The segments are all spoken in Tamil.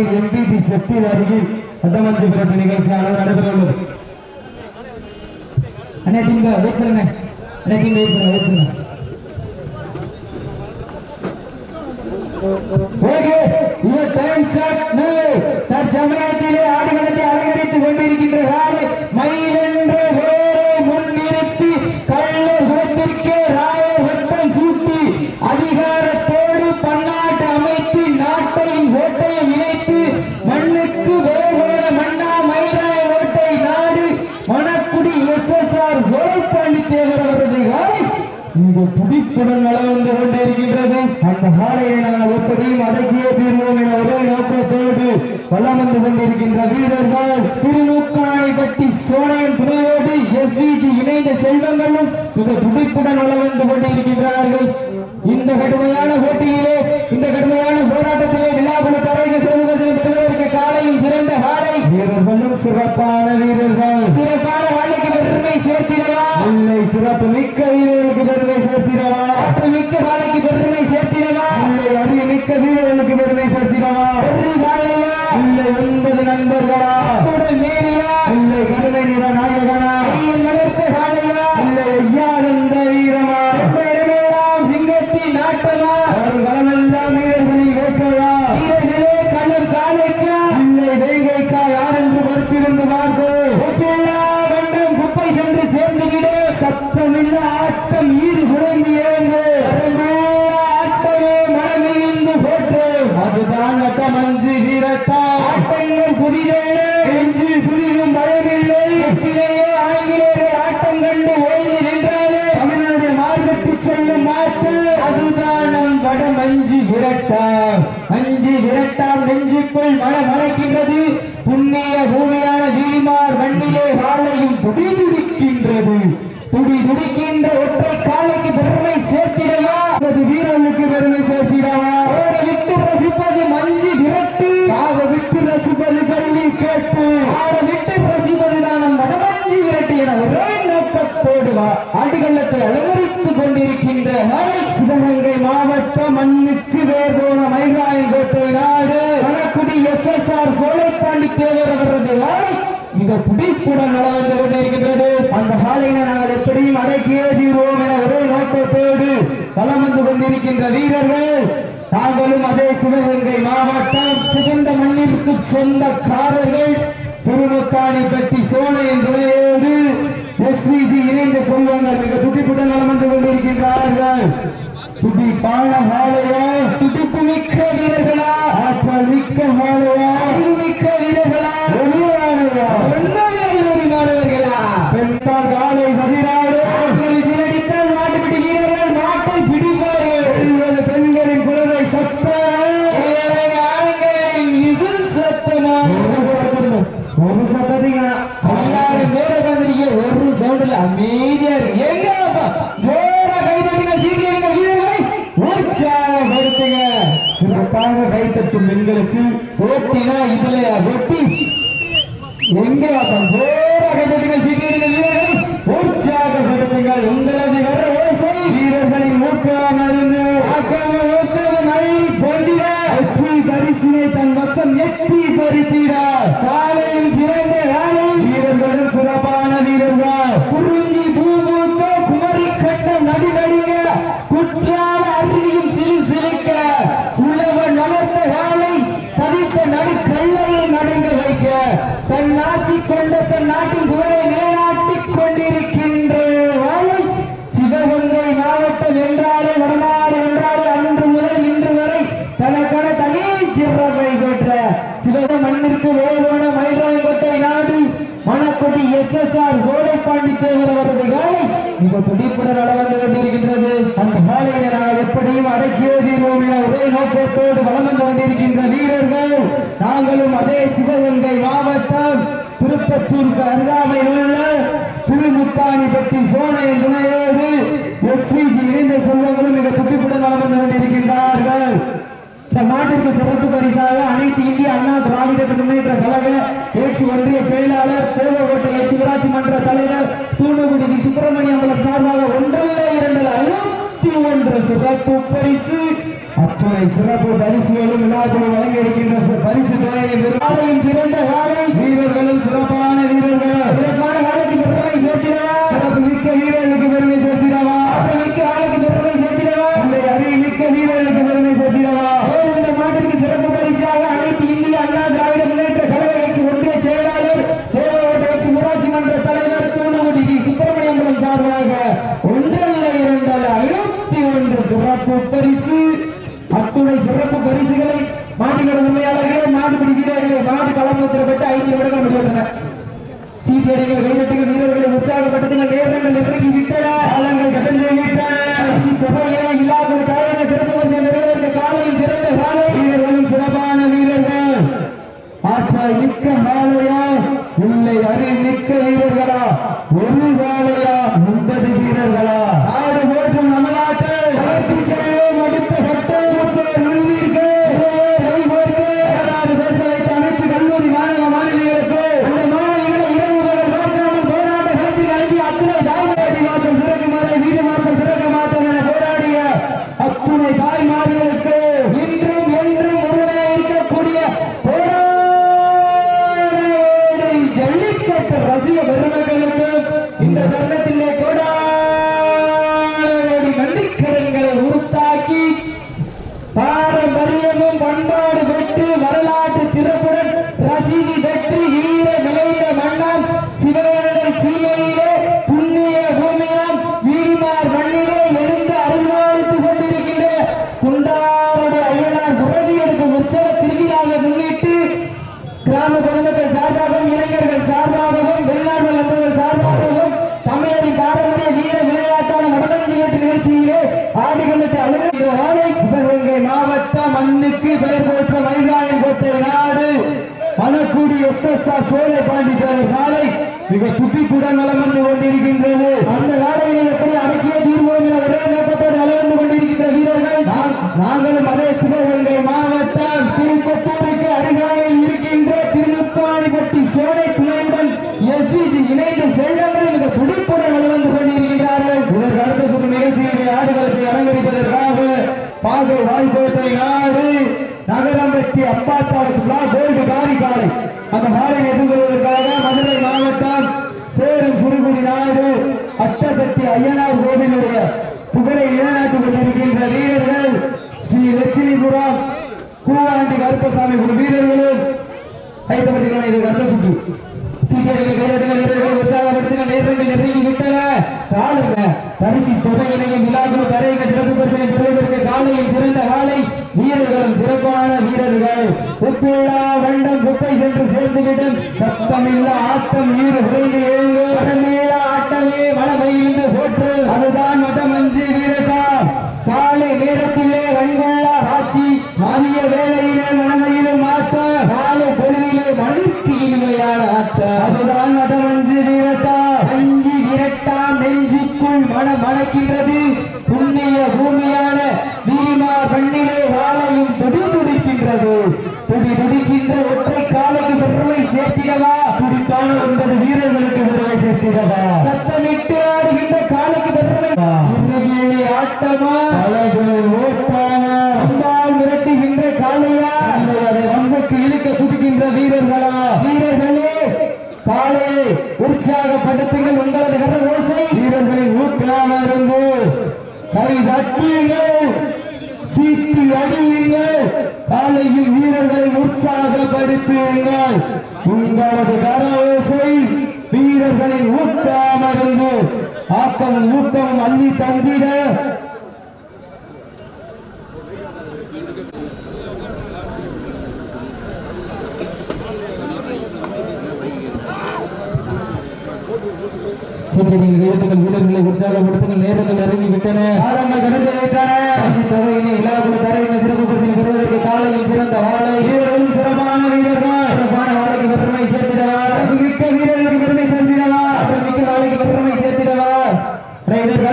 அருகில் எம்பிடி செட்டில் அருகில் வட்டமஞ்சு புரட்டு நிகழ்ச்சியானது நடைபெறவுள்ளது. அண்ணா டீம் வெயிட் பண்ணுங்க. அண்ணா வெயிட் பண்ணுங்க வெயிட் பண்ணுங்க ஓகே இந்த டைம் ஸ்டார்ட் நோ தற்சமயத்திலே ஆடுகளத்தை அலங்கரித்துக் கொண்டிருக்கின்ற ராணி மயிலென்ற வேரை முன்னிறுத்தி கள்ளர் குலத்திற்கே ராயர் வட்டம் சூட்டி அதிகாரத்தோடு பன்னாட்டு அமைத்து நாட்டையும் ஓட்டையும் இணைத்து மண்ணுக்கு வேரோட மண்ணா மயிலாய ஓட்டை நாடு Manakkudi S S R Cholapandi Thevar அவரது காலை இங்கு துடிப்புடன் வளர்ந்து கொண்டிருக்கின்றது அந்த காலையை நாங்கள் எப்படியும் அடக்கிய தீர்வோம் என ஒரே நோக்கத்தோடு வலம் வந்து கொண்டிருக்கின்ற வீரர்கள் திருமுக்கானை கட்டி சோனையன் துணையோடு எஸ்விஜி இணைந்த செல்வங்களும் மிக துடிப்புடன் வளம் வந்து கொண்டிருக்கின்றார்கள். இந்த கடுமையான போட்டியிலே இந்த கடுமையான போராட்டத்திலே விழாக்குழு தரங்க செல்வத்தில் பெறுவதற்கு காலையும் சிறந்த காலை. வீரர்களும் சிறப்பான வீரர்கள். சிறப்பான காலைக்கு பெருமை சேர்த்திடவா? இல்லை சிறப்பு மிக்க வீரர்களுக்கு பெருமை சேர்த்திடவா? மிக்க காலைக்கு பெருமை சேர்த்திடவா? இல்லை அறிவு மிக்க வீரர்களுக்கு பெருமை சேர்த்திடவா? நண்பர்களா? உடல் மேரியா. இல்லை கருணை நிற நாயகனா? விரட்டாம் நெஞ்சுக்குள் மன புண்ணிய பூமியான வீமார் மண்ணிலே வாழையும் துடி துடிக்கின்றது துடி துடிக்கின்ற ஒற்றை காலைக்கு பெருமை சேர்த்திடவா? அது வீரர்களுக்கு பெருமை சேர்த்திடவா? ஓட விட்டு ரசிப்பது மஞ்சு விரட்டு. ஆக விட்டு ரசிப்பது கல்வி கேட்டு. ஆட விட்டு ரசிப்பதுதான் நம் வடமஞ்சு விரட்டு என ஒரே நோக்கத்தோடு வா- ஆடுகளத்தை அலங்கரித்துக் கொண்டிருக்கின்ற நாளை சிவகங்கை மாவட்ட மண்ணுக்கு வேர் போன மைகாயின் கோட்டையினால் SSR S S Solaipandi Thevar அவரது நாளை மிக துடிப்புடன் நடந்து கொண்டிருக்கின்றது. அந்த காலையில நாங்கள் எப்படியும் அடக்கியே தீர்வோம் என ஒரே நோக்கத்தோடு வலம் வந்து கொண்டிருக்கின்ற வீரர்கள் தாங்களும் அதே சிவகங்கை மாவட்டம் சிறந்த மண்ணிற்கு சொந்தக்காரர்கள் திருமுக்காணி பற்றி சோனையின் துணையோடு எஸ்விஜி இணைந்த செல்வங்கள் மிக துடிப்புடன் வலம் வந்து கொண்டிருக்கின்றார்கள். துடிப்பான காலையோ துடிப்பு மிக்க வீரர்களா ஆற்றல் மிக்க சிறப்பாக கைத்தட்டும் பெண்களுக்கு போட்டினா இதுலயா போட்டி எங்க அப்பா ஜோரா கைதட்டுங்க சீக்கிரம் வீரர்களை. உற்சாகப்படுத்துங்க உங்களது வர ஓசை. வீரர்களின் ஊக்கம் ஆக்காம ஊக்காம மழை பொண்டிட வெற்றி பரிசினை தன் வசம் எட்டி பறித்தீரா. காலை கொண்ட தன் நாட்டின் புகழை நிலைநாட்டிக் கொண்டிருக்கின்ற வாழை சிவகங்கை மாவட்டம் என்றாலே வரலாறு என்றாலே அன்று முதல் இன்று வரை தனக்கென தனி சிறப்பை பெற்ற சிவக மண்ணிற்கு வேறுவன மயிலாயங்கோட்டை நாடு Manakkodi S S R Cholaipandi Thevar அவரது காலை மிக துடிப்புடன் வளர்ந்து கொண்டிருக்கின்றது. அந்த காலையில நாங்கள் எப்படியும் அடக்கியே தீர்வோம் என ஒரே நோக்கத்தோடு வளம் வந்து கொண்டிருக்கின்ற வீரர்கள் நாங்களும் அதே சிவகங்கை மாவட்டம் திருப்பத்தூருக்கு அருகாமையில் உள்ள திருமுத்தானிப்பட்டி சோனையின் துணையோடு எஸ்விஜி இணைந்த செல்வங்களும் மிக துடிப்புடன் வலம் வந்து கொண்டிருக்கின்றார்கள். இந்த மாட்டிற்கு சிறப்பு பரிசாக அனைத்து இந்திய அண்ணா திராவிட முன்னேற்ற கழக ஏச்சி ஒன்றிய செயலாளர் தேவகோட்டை ஏச்சி ஊராட்சி மன்ற தலைவர் தூண்டுகுடி வி. சுப்பிரமணியம் சார்பாக ஒன்றில் இரண்டு ஐநூத்தி ஒன்று சிறப்பு பரிசு. அத்துணை சிறப்பு பரிசுகளும் விழாக்களும் வழங்க இருக்கின்ற பரிசு தொகையை சிறந்த காலை வீரர்களும் சிறப்பான வீரர்கள் சிறப்பான காலைக்கு பெருமை சேர்த்திடவா சிறப்பு மிக்க வீரர்களுக்கு பெருமை சேர்த்திடவா மிக்க காலைக்கு பெருமை சேர்த்திடவா இல்லை அறிவு மிக்க வீரர்களுக்கு பெருமை சேர்த்திடவா இந்த மாட்டிற்கு சிறப்பு பரிசாக அனைத்து இந்திய அண்ணா திராவிட முன்னேற்ற கழக எக்ஸ் ஒன்றிய செயலாளர் தேவகோட்டை எக்ஸ் ஊராட்சி மன்ற தலைவர் தூணுகுடி வி. சுப்பிரமணியபுரம் சார்பாக ஒன்றல்ல இரண்டல்ல ஐநூத்தி ஒன்று சிறப்பு பரிசு அத்துணை சிறப்பு பரிசுகளை மாட்டுக்கட உண்மையாளர்களே மாட்டுப்பிடி வீரர்களே மாட்டு களமத்தில் பெற்று ஐந்து நிமிடங்கள் முடிவெட்டன சீட்டியடிகள் கைதட்டுகள் வீரர்களை உற்சாகப்படுத்துங்கள். நேரங்கள் இறங்கி விட்டன. காலங்கள் கடந்து விட்டன. பரிசு தொகையினை விழாக்குடி காலையில சிறப்பு பரிசு காலையில் சிறந்த காலை வீரர்களும் சிறப்பான வீரர்கள். ஆற்றாய் மிக்க காலையா உள்ளே அறி மிக்க வீரர்களா? ஒரு காலையா ஆர் சோலை பாண்டித்தேவர் சாலை மிக துடிப்புடன் நலம் வந்து கொண்டிருக்கின்றது. அந்த காலையில் எப்படி அடக்கிய தீர்வோம் என ஒரே நோக்கத்தோடு அலைவந்து கொண்டிருக்கின்ற வீரர்கள்? நாங்களும் அதே சிவகங்கை மாவட்டம் திருப்பத்தூருக்கு அருகாமையில் இருக்கின்ற திருமுத்தாணிப்பட்டி சோலை துணையுடன் எஸ்பிஜி இணைந்து செல்வங்கள் மிக துடிப்புடன் வலுவந்து கொண்டிருக்கிறார்கள் இதற்கு அடுத்த சுற்று நிகழ்ச்சியிலே ஆடுகளத்தை அலங்கரிப்பதற்காக பாகை வாய்க்கோட்டை நாடு நகரம் வெட்டி அப்பாத்தார் சுலா கோல்டு காரி காலை அந்த காலை எதிர்கொள்வதற்காக மதுரை மாவட்டம் சேரும் சிறுகுடி நாடு அட்டப்பட்டி ஐயனார் கோவிலுடைய புகழை நிலைநாட்டிக் கொண்டிருக்கின்ற வீரர்கள் ஸ்ரீ லட்சுமிபுரம் கூவாண்டி கருப்பசாமி குழு வீரர்களும் கைத்தப்பட்டிகளை இதற்கு அடுத்த சுற்று. சீக்கிரங்கள் கையெழுத்துகள் வீரர்களை உற்சாகப்படுத்துங்கள் நேரங்கள் நெருங்கி விட்டன. காலுங்க பரிசு விழாக்குழு சிறப்பு பரிசனை பெறுவதற்கு காலையில் சிறந்த காலை வீரர்களும் சிறப்பான வீரர்கள். உப்பில்லா வண்டம் குப்பை சென்று சேர்ந்துவிடும் சத்தமில்ல ஆட்டம் ஈடு உடையிலேயே ஏங்கும் கடமேள ஆட்டமே மழமையிலிருந்து போற்று அதுதான் மதமஞ்சி வீரகா காலை நேரத்திலே வழிகொள்ள ஆட்சி மதிய வேளையிலே மனமையிலும் ஆட்டம் காலை பொழுதிலே மணிக்கு இனிமையான ஆட்டம் அதுதான் மதமஞ்சி வீரகா அஞ்சி விரட்டாம் நெஞ்சுக்குள் மன மணக்கின்றது புண்ணிய பூமியான வீமா பண்ணிலே வாழையும் துடி துடிக்கின்றது துடி துடிக்கின்ற ஒற்றை காலைக்கு பெருமை சேர்த்திடவா துடிப்பான ஒன்பது வீரர்களுக்கு பெருமை சேர்த்திடவா சத்தமிட்டு ஆடுகின்ற காலைக்கு இறுதியிலே ஆட்டமா? அழகு ஓட்டாமா. அம்பால் மிரட்டுகின்ற இல்லை அதை வம்புக்கு இழுக்க துடிக்கின்ற வீரர்களா? வீரர்களே காளையை உற்சாகப்படுத்துங்கள் உங்களது கர ஓசை. வீரர்களின் ஊக்காமருந்து கை தட்டுங்கள் சீட்டி அடியுங்கள் காலையில் வீரர்களை உற்சாகப்படுத்துங்கள். உங்களது கரவோசை வீரர்களின் ஊக்காமருந்து ஆக்கம் ஊக்கம் அள்ளி தந்திட. வீரர்கள் உற்சாகப்படுத்துங்கள் நேரங்கள் நெருங்கி விட்டன காலங்கள் கடந்து பரிசு தொகையினை விழாக்குழு தரையின சிறப்பு பரிசினை பெறுவதற்கு காலையில் சிறந்த வாழை வீரர்களும் சிறப்பான வீரர்கள் சிறப்பான வாழைக்கு பெருமை சேர்த்திடவா மிக்க வீரர்களுக்கு பெருமை சென்றிடவா ஆற்றல் மிக்க வாழைக்கு பெருமை சேர்த்திடவா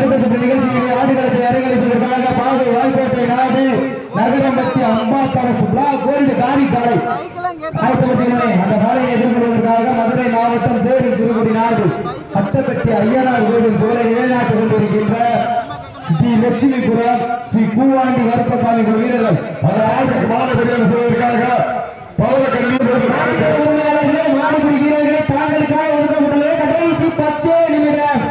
இதற்கு நிகழ்ச்சியிலே ஆடுகளத்தை அரங்கெடுப்பதற்காக பாகை வாய்ப்பேட்டை நாடு நகரம் பற்றி அம்பா தரசு பிளாக் கோல்டு காரி காலை அந்த காலையை எதிர்கொள்வதற்காக மதுரை மாவட்டம் சேரும் சிறுகுடி நாடு பட்டப்பட்டி ஐயனார் கோவில் போல நிலைநாட்டிக் கொண்டிருக்கின்ற ஸ்ரீ லட்சுமிபுரம் ஸ்ரீ கூவாண்டி கருப்பசாமி வீரர்கள். பல ஆட்டத்துக்கு மாலை மரியாதை செய்வதற்காக பௌர கல்வி உரிமையாளர்களே மாடுபிடி வீரர்களே தாங்களுக்காக ஒதுக்கப்பட்டுள்ள கடைசி பத்து நிமிடம்.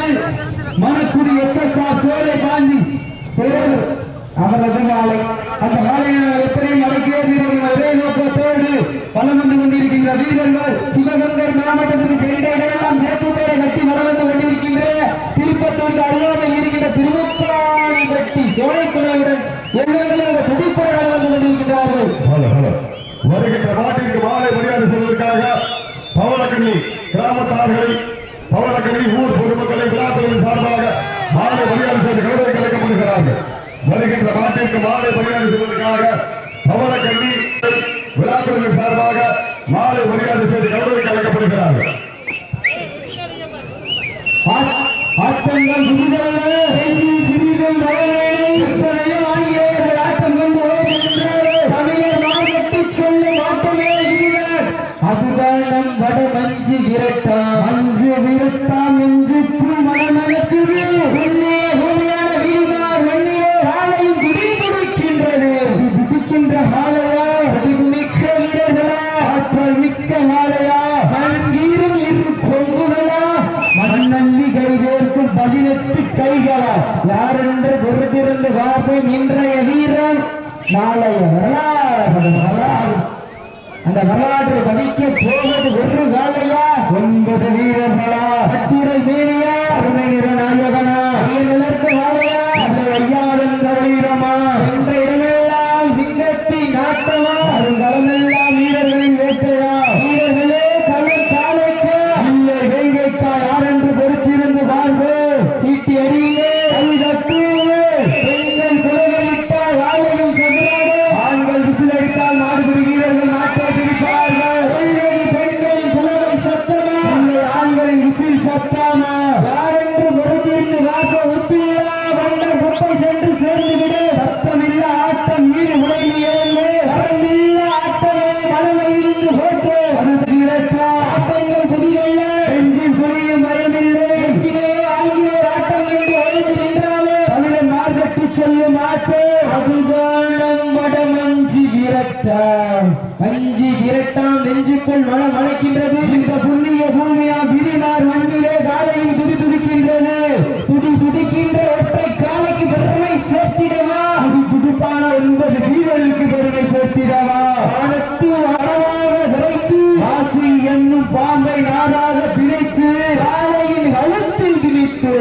நாடு மணக்குடி எஸ் எஸ் ஆர் சோலை பாண்டி தேர் அவரது அந்த காலையினால் எப்படியும் அடக்கிய ஒரே நோக்கத்தோடு வலம் வந்து கொண்டிருக்கின்ற வீரர்கள் சிவகங்கை மாவட்டத்துக்கு சென்ற இடமெல்லாம் சிறப்பு கட்டி வளம் வந்து கொண்டிருக்கின்ற திருப்பத்தூருக்கு அருகாமையில் இருக்கின்ற கட்டி சோலைக்குழையுடன் எல்லோரும் துடிப்போடு வளம் கொண்டிருக்கிறார்கள் வருகின்ற நாட்டிற்கு மாலை மரியாதை செய்வதற்காக பவளக்கண்ணி கிராமத்தார்களை பவளக்கண்ணி ஊர் பொதுமக்களை விழாக்குழுவின் சார்பாக மாலை மரியாதை செய்து கௌரவிக்க வருகின்ற மாட்டிற்கு மாலை மரியாதை செய்வதற்காக பவளக்கண்ணி விழாக்குழுவின் சார்பாக மாலை மரியாதை செய்து கல்லூரிக்கு அழைக்கப்படுகிறார்கள். ஆட்- ஆட்டங்கள் போய் துடிப்பான ஒன்பது வீரர்களுக்கு பெருமை சேர்த்திடவா? வானத்து விரைத்து ஆசி என்னும் பாம்பை நாடாக பிணைத்து காலையின் அழுத்தில் திணித்து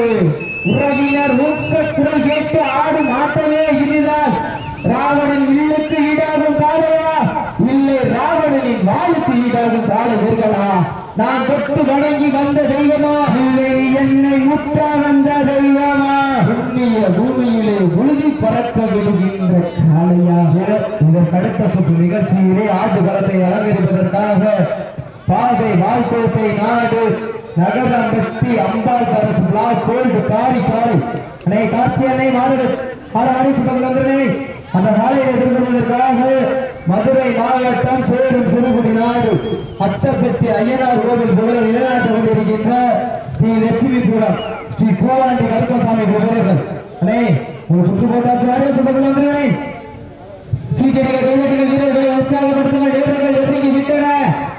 உறவினர் ஊக்க குரல் கேட்டு ஆடும் ஆட்டமே இதுதான் ராவணன் வில்லுக்கு ஈடாகும் காலையா இல்லை ராவணனின் வாழ்க்கை ஈடாகும் காளையர்களா நான் தொட்டு வணங்கி வந்த தெய்வமா? இல்லை என்னை முற்ற வந்த தெய்வமா? புண்ணிய பூமியிலே உழுதி பறக்க விடுகின்ற காளையா இதற்கு அடுத்த சுற்று நிகழ்ச்சியிலே ஆட்டு களத்தை அலங்கரிப்பதற்காக பாதை வால்கோட்டை நாடு நகரம்பட்டி அம்பாள் தரசு பிளாக் கோல்டு காரி காலை அன்னை கார்த்தி அன்னை மாறுகள். ஆட ஆடி சுபந்தரனை அந்த காலையை எதிர்கொள்வதற்காக மதுரை மாவட்டம் சேரும் சிறுகுடி நாடு அட்டப்பட்டி ஐயனார் கோவில் புகழ் நிலைநாட்டிக் கொண்டிருக்கின்ற ஸ்ரீ லட்சுமிபுரம் ஸ்ரீ கோவாண்டி கருப்பசாமி புகழர்கள் அண்ணே ஒரு சுற்று போட்டாச்சு ஆடிய சுபந்தரனை சீக்கிரங்கள் கைவிட்டுகள் வீரர்களை உற்சாகப்படுத்துங்கள் வீரர்கள் நெருங்கி விட்டன.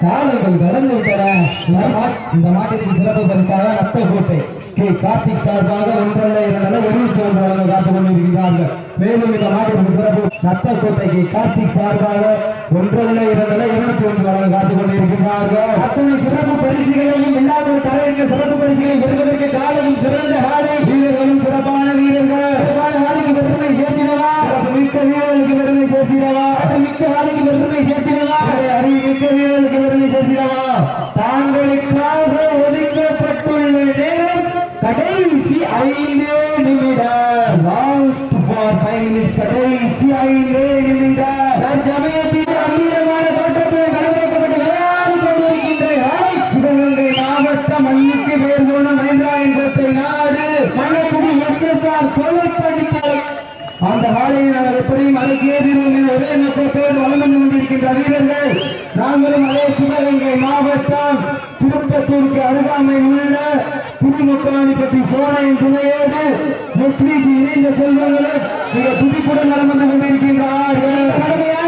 காலங்கள் கடந்து விட்டன. இந்த மாட்டிற்கு சிறப்பு பரிசாக நத்தக்கோட்டை கே கார்த்திக் சார்பாக ஒன்றல்ல இரண்டல்ல இருநூத்தி ஒன்று வழங்க காத்துக் கொண்டிருக்கிறார்கள். மேலும் இந்த மாட்டிற்கு சிறப்பு நத்தக்கோட்டை கே கார்த்திக் சார்பாக ஒன்றல்ல இரண்டல்ல இருநூத்தி ஒன்று வழங்க காத்துக் கொண்டிருக்கிறார்கள். அத்தனை சிறப்பு பரிசுகளையும் விழாக்குள் தலைவர்கள் சிறப்பு பரிசுகளை பெறுவதற்கு காலையும் சிறந்த காலை வீரர்களும் சிறப்பான வீரர்கள். சிறப்பான காலைக்கு பெருமை சேர்த்தினவா மிக்க வீரர்களுக்கு பெருமை சேர்த்தினவா மிக்க காலைக்கு பெருமை சேர்த்து நாங்களும் அதே சிவகங்கை மாவட்டம் திருப்பத்தூருக்கு அருகாமை உள்ள திருமுக்காணிப்பட்டி சோனையின் துணையோடு எஸ்விஜி இணைந்த செல்வங்களும் மிக துடிப்புடன் நடந்து கொண்டிருக்கின்றார்கள்.